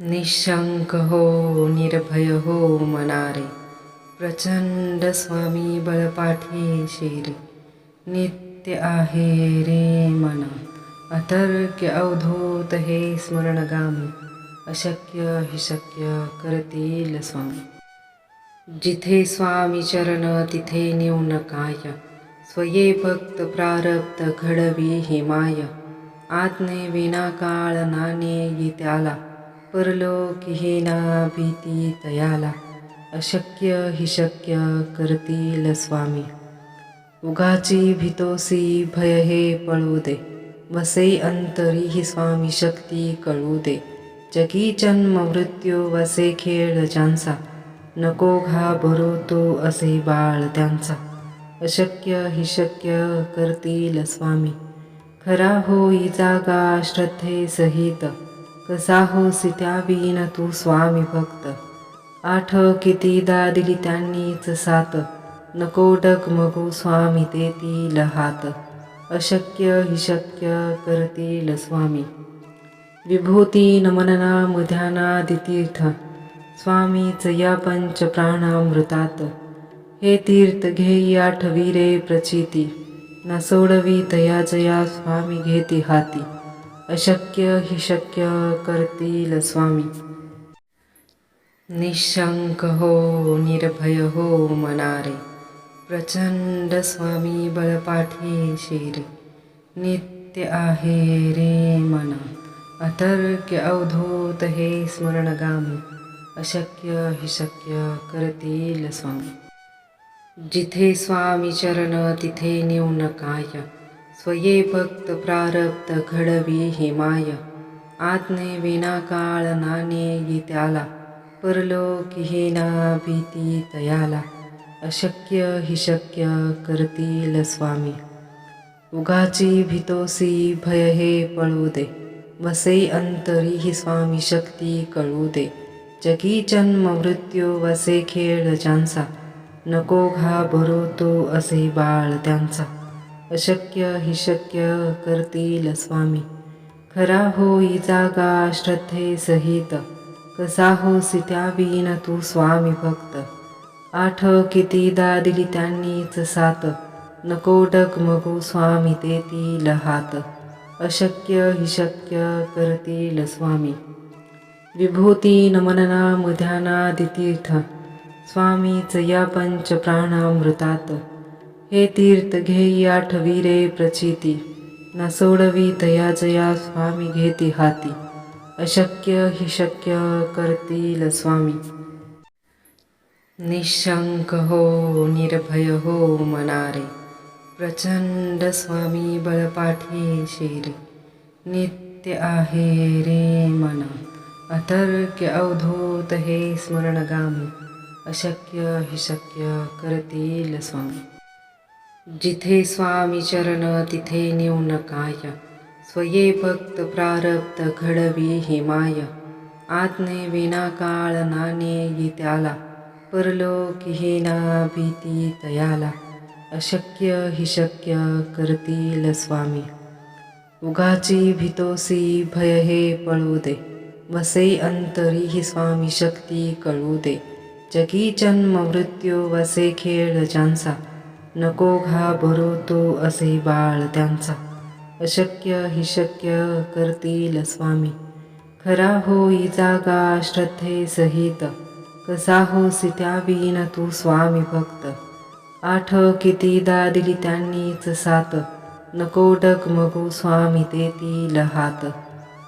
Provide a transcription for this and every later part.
निशंक हो निर्भय हो मनारे। प्रचंड स्वामी बळपाठी शेरे। नित्य आहे रे मना। अतर्क्य अवधूत हे स्मरणगामी। अशक्य हे शक्य करतील स्वामी। जिथे स्वामी चरण तिथे न्यून काय। स्वये भक्त प्रारब्ध घडवी हिमाय। माय विना काळ नाणे त्याला। परलोकी ना भीती तयाला अशक्य हि शक्य करतील स्वामी. उगाची भीतोसी भय हे पळू दे. वसे अंतरी ही स्वामी शक्ती कळू दे. जगी जन्म मृत्यू वसे खेळ ज्यांचा. नको घाबरू तो असे बाळ त्यांचा. अशक्य हि शक्य करतील स्वामी. खरा होई जागा श्रद्धे सहित. कसा होसी त्याविन तू स्वामी भक्त. आठ कितीदा दिली त्यांनीच सात. नको डगमगू स्वामी देतील हात. अशक्य हि शक्य करतील स्वामी. विभूती नमनना मध्यानादितीर्थ स्वामीच या पंच प्राणामृतात. हे तीर्थ घेई आठवी रे प्रचिती. न सोडवी तया जया स्वामी घेती हाती. अशक्य हि शक्य करतील स्वामी. निशंक हो निर्भय हो मनारे. प्रचंड स्वामी बळपाठी शेरे. नित्य आहे रे मना. अतर्क्य अवधूत हे स्मरणगामी. अशक्य हि शक्य करतील स्वामी. जिथे स्वामी चरण तिथे न्यून काय स्वये भक्त प्रारब्ध घडवी ही माय आज्ञे विनाकाळ नाणे त्याला परलोक ना भीती तयाला अशक्य हि शक्य करतील स्वामी. उगाची भीतोसी भय हे पळू दे. वसे अंतरी ही स्वामी शक्ती कळू दे. जगी जन्म मृत्यू वसे खेळ ज्यांचा. नको घाबरू तो असे बाळ त्यांचा. अशक्य हि शक्य करतील स्वामी. खरा हो जागा श्रद्धे सहित. कसा हो त्याविन तू स्वामी भक्त. आठ कितीदा दिली त्यांनीच सात नको डगमगू स्वामी देतील हात. अशक्य हि शक्य करतील स्वामी. विभूती नमनना मध्यानादितीर्थ स्वामीच या पंच प्राणामृतात हे तीर्थ घेई आठवी रे प्रचिती. न सोडवी तया जया स्वामी घेती हाती. अशक्य हि शक्य करतील स्वामी. निशंक हो निर्भय हो मनारे. प्रचंड स्वामी बळपाठी शेरे. नित्य आहे रे मना. अतर्क्य अवधूत हे स्मरणगामी. अशक्य हि शक्य करतील स्वामी. जिथे स्वामी चरण तिथे न्यून काय स्वये भक्त प्रारब्ध घडवी हिमाय. आत्ने आज्ञे विना काळ नाणे त्याला परलोकी ना भीती तयाला अशक्य हि शक्य करतील स्वामी. उगाची भीतोसी भय हे पळू दे. वसे अंतरी ही स्वामी शक्ती कळू दे. जगी जन्म मृत्यू वसे खेळ जांसा नको घा तो असे बाळ त्यांचा. अशक्य हि शक्य करतील स्वामी. खरा होई जागा श्रद्धे सहित. कसा हो सित्यावीन तू स्वामी भक्त. आठ कितीदा दिली त्यांनीच सात. नको डगमगू स्वामी देतील हात.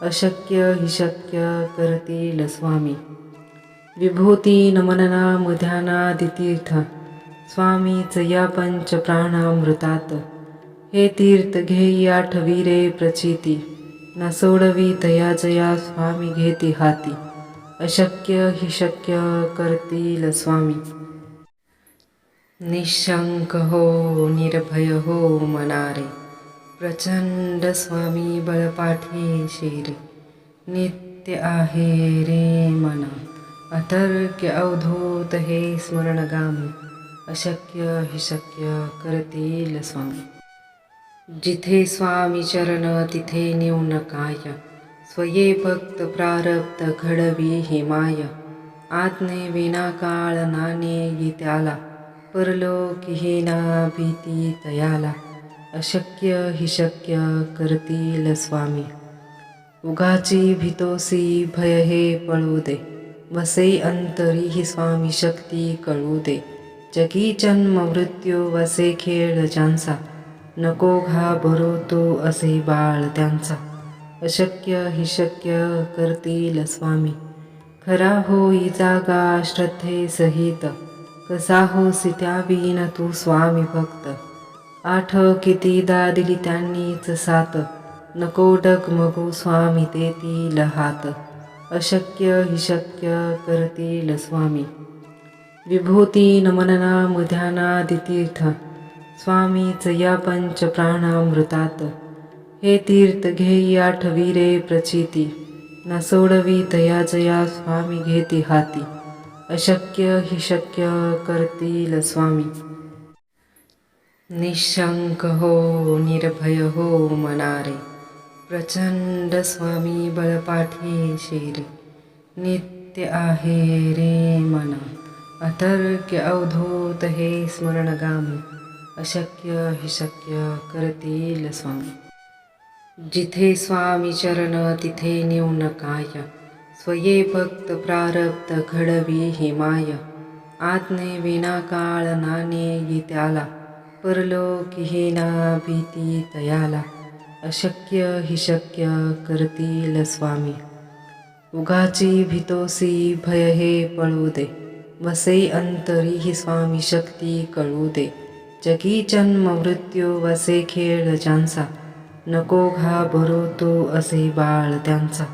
अशक्य हि शक्य करतील स्वामी. विभूती नमनना मध्यानादितीर्थ स्वामीच या पंच प्राणामृतात. हे तीर्थ घेई आठवी रे प्रचिती. न सोडवी तया जया स्वामी घेती हाती. अशक्य हि शक्य करतील स्वामी. निशंक हो निर्भय हो मनारे. प्रचंड स्वामी बळपाठी शेरे. नित्य आहे रे मना. अतर्क्य अवधूत हे स्मरणगामी. अशक्य हिशक्य करतील स्वामी. जिथे स्वामी चरण तिथे नेऊ नकाय स्वये भक्त प्रारब्ध घडवी ही माय. विनाकाळ नाणे गीत्याला परलोक ना भीती तयाला अशक्य हि शक्य करतील स्वामी. उगाची भीतोसी भय हे पळू दे. वसे अंतरी ही स्वामी शक्ती कळू दे. जगी जन्म मृत्यू वसे खेळ ज्यांचा. नको घाबरो तो असे बाळ त्यांचा. अशक्य हि शक्य करतील स्वामी. खरा होई जागा श्रद्धे सहित. कसा हो त्याविन तू स्वामी भक्त. आठ कितीदा दिली त्यांनीच सात नको डगमगू स्वामी देतील हात. अशक्य हि शक्य करतील स्वामी. विभूती नमनना मुध्यानादितीर्थ स्वामी चया पंच प्राणामृतात। हे तीर्थ घेई आठवीरे प्रचिती। न सोडवी तया जया स्वामी घेती हाती। अशक्य हि शक्य करतील स्वामी। निशंक हो निर्भय हो मनारे। प्रचंड स्वामी बळपाठी शेरे। नित्य आहे रे मना। अथर्क्य अवधूत हे स्मरणगाम अशक्य हि शक्य करतील स्वामी. जिथे स्वामी चरण तिथे नेऊन काय? स्वये भक्त प्रारब्ध घडवी ही माय. आज्ञे विनाकाळ नाणे त्याला परलोकी ना भीती तयाला अशक्य हि शक्य करतील स्वामी. उगाची भीतोसी भय हे पळू दे. वसई अंतरी ही स्वामी शक्ती कळू दे. जगी जन्म मृत्यू वसे खेळ ज्यांचा. नको घाबरो तो असे बाळ त्यांचा.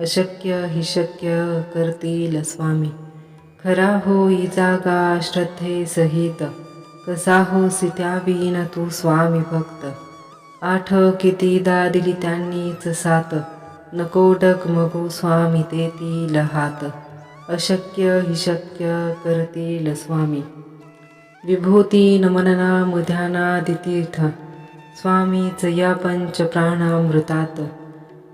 अशक्य हि शक्य करतील स्वामी. खरा होई जागा श्रद्धे सहित. कसा हो त्याविन तू स्वामी भक्त. आठ कितीदा दिली त्यांनीच सात नको डगमगू स्वामी देतील हात. अशक्य हि शक्य करतील स्वामी. विभूती नमनना मुध्यानादितीर्थ स्वामीच या पंच प्राणामृतात.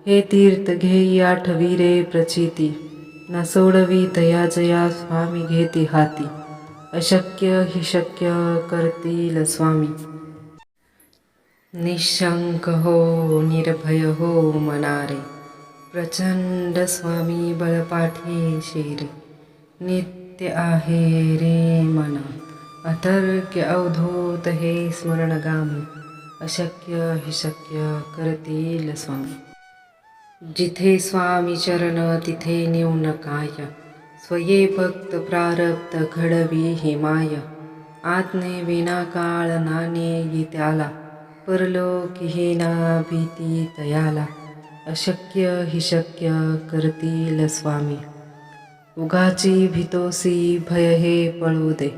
हे तीर्थ घेई आठवीरे प्रचिती. न सोडवी तया जया स्वामी घेती हाती. अशक्य हि शक्य करतील स्वामी. निशंक हो निर्भय हो मनारे. प्रचंड स्वामी बळपाठी शेरे. नित्य आहे रे मना. अतर्क्य अवधूत हे स्मरणगामी. अशक्य हे शक्य करतील स्वामी. जिथे स्वामी चरण तिथे नेऊन काय? स्वये भक्त प्रारब्ध घडवी ही माय आज्ञे विनाकाळ नाणे त्याला परलोकी ना भीती तयाला अशक्य हि शक्य करतील स्वामी. उगाची भितोसी भय हे पळू दे.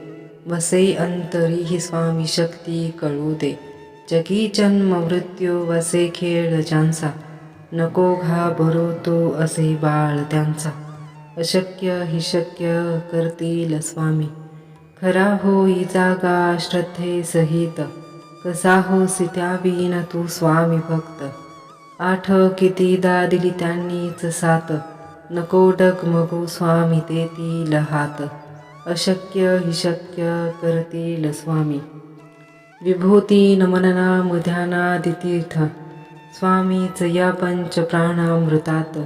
वसे अंतरी ही स्वामी शक्ती कळू दे. जगी जन्म मृत्यू वसे खेळ ज्यांचा. नको घाबरो तो असे बाळ त्यांचा. अशक्य हि शक्य करतील स्वामी. खरा होई जागा श्रद्धे सहित. कसा हो सित्या तू स्वामी भक्त. आठ कितीदा दिली त्यांनीच सात. नको डगमगू स्वामी देतील हात. अशक्य हि शक्य करतील स्वामी. विभूती नमनना ध्यानादितीर्थ. स्वामीच या पंच प्राणामृतात.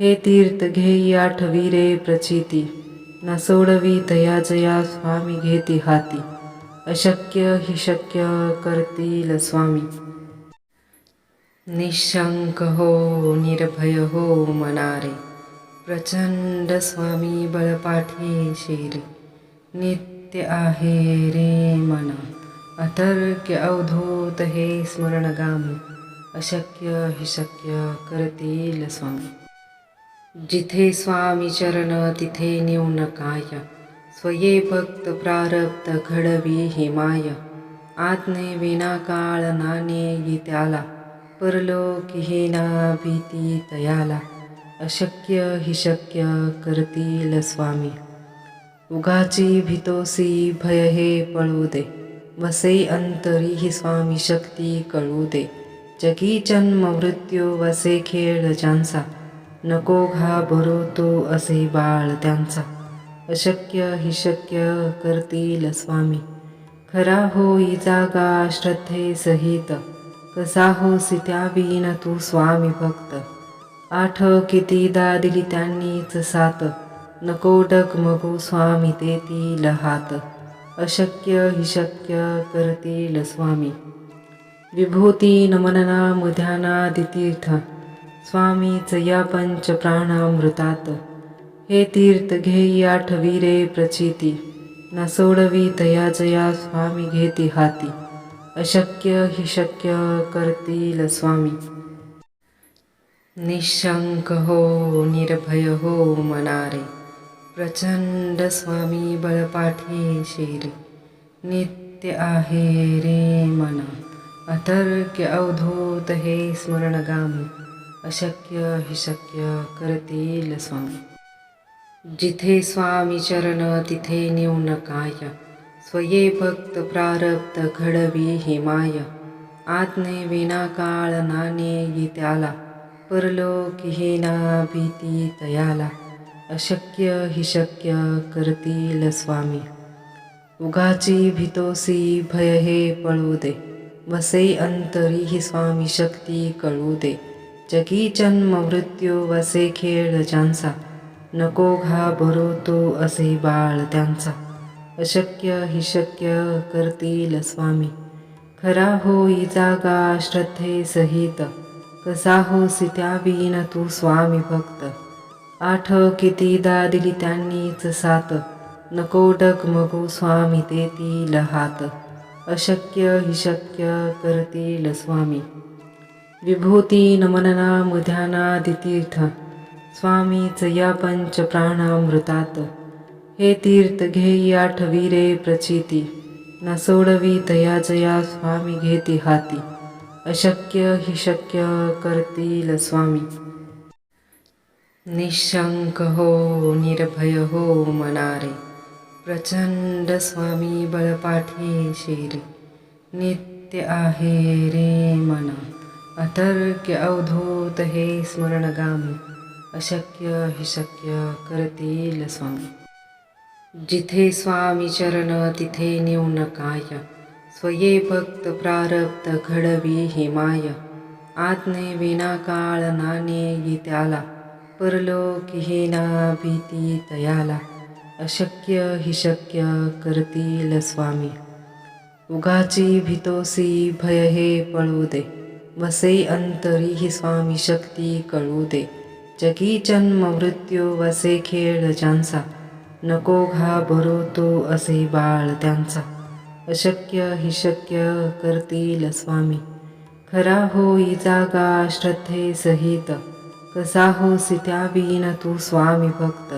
हे तीर्थ घेई आठवीरे प्रचिती. न सोडवी तया जया स्वामी घेती हाती. अशक्य हि शक्य करतील स्वामी. निशंक हो निर्भय हो मनारे। प्रचंड स्वामी बळपाठी शेरे। नित्य आहे रे मना। अतर्क्य अवधूत हे स्मरणगामी। अशक्य हे शक्य करतील स्वामी। जिथे स्वामी चरण तिथे नेऊन काय। स्वये भक्त प्रारब्ध घडवी हे माय आज्ञे विनाकाळ नाणे त्याला। परलोकी ना भीती तयाला अशक्य हि शक्य करतील स्वामी. उगाची भीतोसी भय हे पळू दे वसे अंतरी ही स्वामी शक्ती कळू दे. जगी जन्म मृत्यू वसे खेळ ज्यांचा नको घाबरो तो असे बाळ त्यांचा. अशक्य हि शक्य करतील स्वामी खरा होई जागा श्रद्धे सहित कसा होसी त्याविन तू स्वामी भक्त. आठ कितीदा दिली त्यांनीच सात नको डगमगू स्वामी देतील हात. अशक्य हि शक्य करतील स्वामी. विभूती नमननाम ध्यानादितीर्थ स्वामीच या पंच प्राणामृतात. हे तीर्थ घेई आठवीरे प्रचिती. न सोडवी तया जया स्वामी घेती हाती. अशक्य हि शक्य करतील स्वामी. निशंक हो निर्भय हो मनारे. प्रचंड स्वामी बळपाठी शेरे. नित्य आहे रे मना. अतर्क्य अवधूत हे स्मरणगामी. अशक्य हि शक्य करतील स्वामी. जिथे स्वामी चरण तिथे न्यून काय. स्वये भक्त प्रारब्ध घडवी हे माय आज्ञे विना काळ नाणे त्याला परलोक हे ना भीती तयाला अशक्य हि शक्य करतील स्वामी. उगाची भितोसी भय हे पळू दे. वसे अंतरी ही स्वामी शक्ती कळू दे. जगी जन्म मृत्यू वसे खेळ ज्यांचा. नको घाबरो तो असे बाळ त्यांचा. अशक्य हि शक्य करतील स्वामी. खरा होई जागा श्रद्धे सहित. कसा हो सित्यावीन तू स्वामी भक्त. आठ कितीदा दिली त्यांनीच सात नको डगमगू स्वामी देतील हात. अशक्य हि शक्य करतील स्वामी. विभूती नमनना ध्यानादितीर्थ. स्वामीच या पंच प्राणामृतात हे तीर्थ घेई आठवीरे प्रचिती. न सोडवी तया जया स्वामी घेती हाती. अशक्य हि शक्य करतील स्वामी. निशंक हो निर्भय हो मनारे. प्रचंड स्वामी बळपाठी शेरे. नित्य आहे रे मना. अतर्क्य अवधूत हे स्मरणगामी. अशक्य हि शक्य करतील स्वामी. जिथे स्वामी चरण तिथे नेऊन काय स्वये भक्त प्रारब्ध घडवी हिमाय आज्ञे विना काळ नाणे त्याला. परलोक हे ना भीती तयाला अशक्य हि शक्य करतील स्वामी. उगाची भीतोसी भय हे पळू दे. वसे अंतरी ही स्वामी शक्ती कळू दे. जगी जन्म मृत्यू वसे खेळ ज्यांचा नको घाबरो तो असे बाळ त्यांचा. अशक्य हि शक्य करतील स्वामी. खरा होई जागा श्रद्धे सहित. कसा हो त्याविन तू स्वामी भक्त.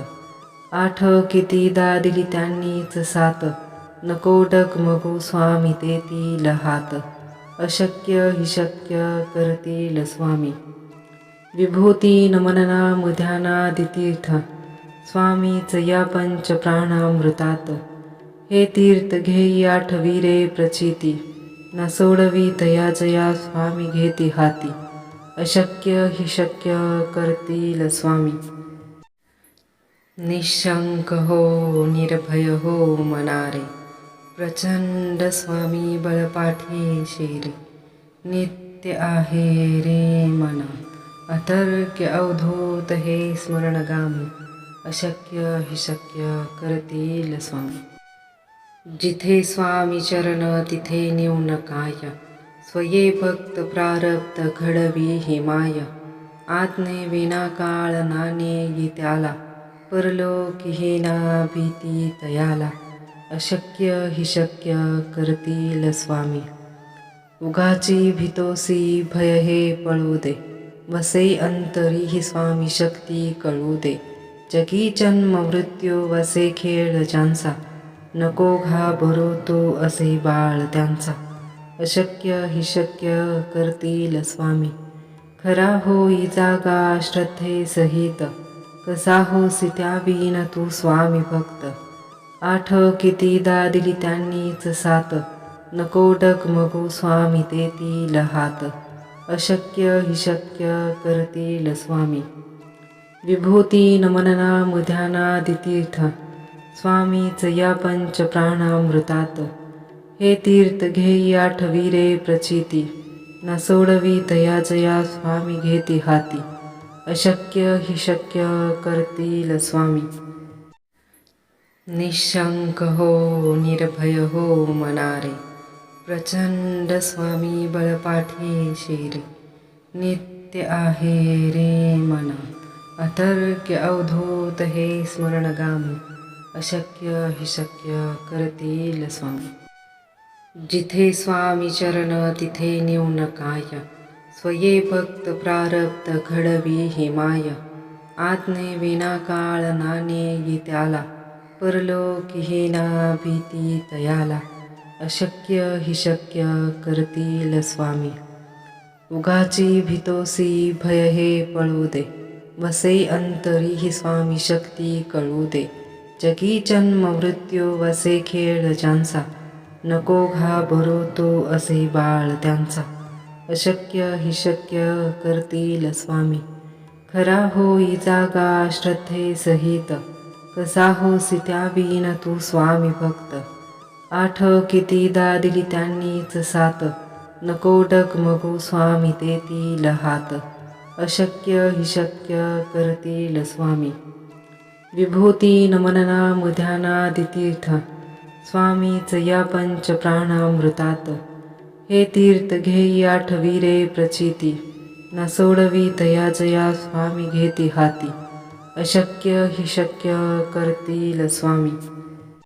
आठ कितीदा दिली त्यांनीच सात. नको डगमगू स्वामी देतील हात. अशक्य हि शक्य करतील स्वामी. विभूती नमनना मुध्यानादितीर्थ स्वामीच या पंच प्राणामृतात. हे तीर्थ घेई आठवीरे प्रचिती. न सोडवी तया जया स्वामी घेती हाती. अशक्य हि शक्य करतील स्वामी. निशंक हो निर्भय हो मनारे. प्रचंड स्वामी बळपाठी शेरे. नित्य आहे रे मना. अतर्क्य अवधूत हे स्मरणगामी. अशक्य हिशक्य करतील स्वामी. जिथे स्वामी चरण तिथे नेऊन काय स्वये भक्त प्रारब्ध घडवी हे माय. आज्ञे विना काळ नाणे त्याला. परलोक हे ना भीती तयाला अशक्य हि शक्य करतील स्वामी. उगाची भितोसी भय हे पळू दे. वसे अंतरी ही स्वामी शक्ती कळू दे. जगी जन्म मृत्यू वसे खेळ ज्यांचा. नको घाबरो तो असे बाळ त्यांचा. अशक्य हि शक्य करतील स्वामी. खरा होई जागा श्रद्धे सहित. कसा हो त्याविन तू स्वामी भक्त. आठ कितीदा दिली त्यांनीच सात. नको डगमगू स्वामी देतील हात. अशक्य हि शक्य करतील स्वामी. विभूती नमनना मुध्यानादितीर्थ स्वामीच या पंच प्राणामृतात हे तीर्थ घेया ठवीरे प्रचिती। न सोडवी तया जया स्वामी घेती हाती। अशक्य हि शक्य करतील स्वामी। निशंक हो निर्भय हो मनारे। प्रचंड स्वामी बळपाठी शिरे। नित्य आहे रे मना। अथर्क्य अवधूत हे स्मरणगामी। अशक्य हि शक्य करतील स्वामी। जिथे स्वामी चरण तिथे नेऊन काय। स्वये भक्त प्रारब्ध घडवी हे माय। विनाकाळ विना नाणे त्याला। परलोक हे ना भीती तयाला अशक्य हि शक्य करतील स्वामी। उगाची भीतोसी भय हे पळू दे। वसई अंतरी ही स्वामी शक्ती कळू दे. जगी जन्म मृत्यू वसे खेळ ज्यांचा. नको घाबरो तो असे बाळ त्यांचा. अशक्य ही शक्य करतील स्वामी. खरा होई जागा श्रद्धे सहित. कसा हो त्या तू स्वामी भक्त. आठ कितीदा दिली त्यांनीच सात. नको डगमगू स्वामी देतील हात. अशक्य हि शक्य करतील स्वामी विभूती नमनना मुध्यानादितीर्थ स्वामीच या पंच प्राणामृतात हे तीर्थ घेई आठवी रे प्रचिती. न सोडवी तया जया स्वामी घेती हाती. अशक्य हि शक्य करतील स्वामी